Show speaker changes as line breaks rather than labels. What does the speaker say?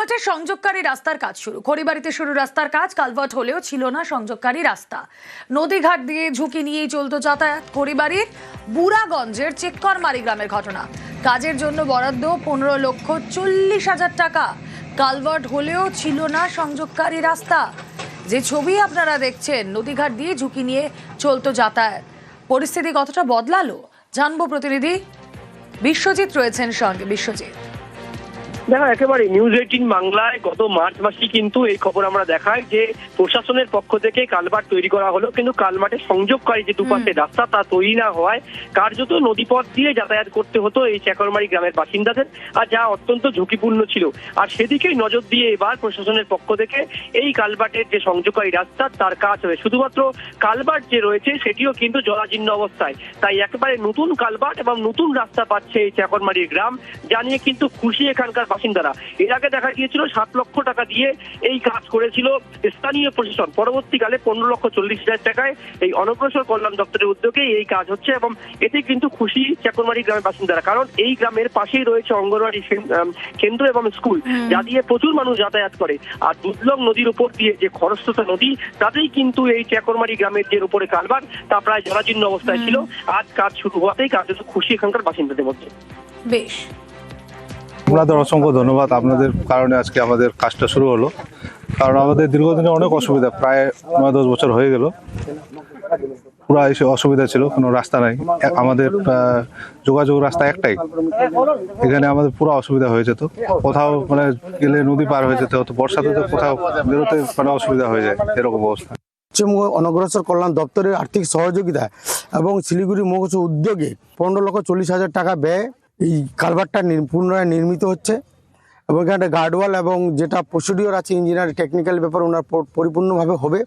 হচ্ছে সংযোগকারী রাস্তার কাজ শুরু। খড়িবাড়িতে শুরু রাস্তার কাজ, কালভার্ট হলেও ছিল না সংযোগকারী রাস্তা। নদীঘাট দিয়ে ঝুঁকি নিয়েই চলতো যাতায়াত খড়িবাড়ির বুড়াগঞ্জের চেক্করমারি গ্রামের ঘটনা। কাজের জন্য বরাদ্দ পনেরো লক্ষ চল্লিশ হাজার টাকা। কালভার্ট হলেও ছিল না সংযোগকারী রাস্তা। যে ছবি আপনারা দেখছেন, নদীঘাট দিয়ে ঝুঁকি নিয়ে চলতো যাতায়াত। পরিস্থিতি কতটা বদলালো, জানব প্রতিনিধি। বিশ্বজিৎ রয়েছেন সঙ্গে। বিশ্বজিৎ।
দেখো একেবারে নিউজ এইটিন বাংলায় গত মার্চ মাসে কিন্তু এই খবর আমরা দেখাই যে প্রশাসনের পক্ষ থেকে কালভার্ট তৈরি করা হলো। কিন্তু সংযোগকারী যে দুপাশে রাস্তা তা তৈরি না হওয়ায় কার্যত নদীপথ দিয়ে যাতায়াত করতে হতো এই চাকরমারি গ্রামের বাসিন্দাদের আর যা অত্যন্ত ঝুঁকিপূর্ণ ছিল। আর সেদিকেই নজর দিয়ে এবার প্রশাসনের পক্ষ থেকে এই কালভার্টের যে সংযোগকারী রাস্তা তার কাজ হবে শুধুমাত্র কালভার্ট যে রয়েছে সেটিও কিন্তু জরাজীর্ণ অবস্থায়। তাই একেবারে নতুন কালভার্ট এবং নতুন রাস্তা পাচ্ছে এই চাকরমারির গ্রাম। জানিয়ে কিন্তু খুশি এখানকার বাসিন্দারা। এর আগে দেখা গিয়েছিল সাত লক্ষ টাকা দিয়ে এই কাজ করেছিল স্থানীয় প্রশাসন। পরবর্তীকালে পনেরো লক্ষ চল্লিশ হাজার টাকায় এই অনগ্রসর কল্যাণ দপ্তরের উদ্যোগে এই কাজ হচ্ছে এবং এতে কিন্তু খুশি চাকরমারি গ্রামের বাসিন্দারা। কারণ এই গ্রামের পাশেই রয়েছে অঙ্গনওয়াড়ি কেন- কেন্দ্র এবং স্কুল যা দিয়ে প্রচুর মানুষ যাতায়াত করে। আর দুধলং নদীর উপর দিয়ে যে খরস্রোতা নদী তাতেই কিন্তু এই চাকরমারি গ্রামের যে উপরে কালবার তা প্রায় জরাজীর্ণ অবস্থায় ছিল। আজ কাজ শুরু হওয়াতেই কাজ খুশি এখানকার বাসিন্দাদের মধ্যে।
বেশ।
আপনাদের অসংখ্য ধন্যবাদ আপনাদের কারণে আজকে আমাদের কাজটা শুরু হলো। কারণ আমাদের দীর্ঘদিনে অনেক অসুবিধা, প্রায় নয় দশ বছর হয়ে গেল। পুরো এসে অসুবিধা ছিল, কোনো রাস্তা নাই। আমাদের যোগাযোগ রাস্তা একটাই। এখানে আমাদের পুরো অসুবিধা হয়ে যেত কোথাও মানে গেলে নদী পার হয়ে যেতে হতো, বর্ষাতে তো কোথাও বেরোতে মানে অসুবিধা হয়ে যায়, এরকম অবস্থা।
পশ্চিমবঙ্গ অনগ্রসর কল্যাণ দপ্তরের আর্থিক সহযোগিতা এবং শিলিগুড়ি মহকুমা উদ্যোগে পনেরো লক্ষ চল্লিশ হাজার টাকা ব্যয় এই কালভারটা নির- পুনরায় নির্মিত হচ্ছে। এবং এখানে গার্ডওয়াল এবং যেটা প্রসিডিওর আছে ইঞ্জিনিয়ার টেকনিক্যাল ব্যাপার ওনার পরিপূর্ণভাবে হবে।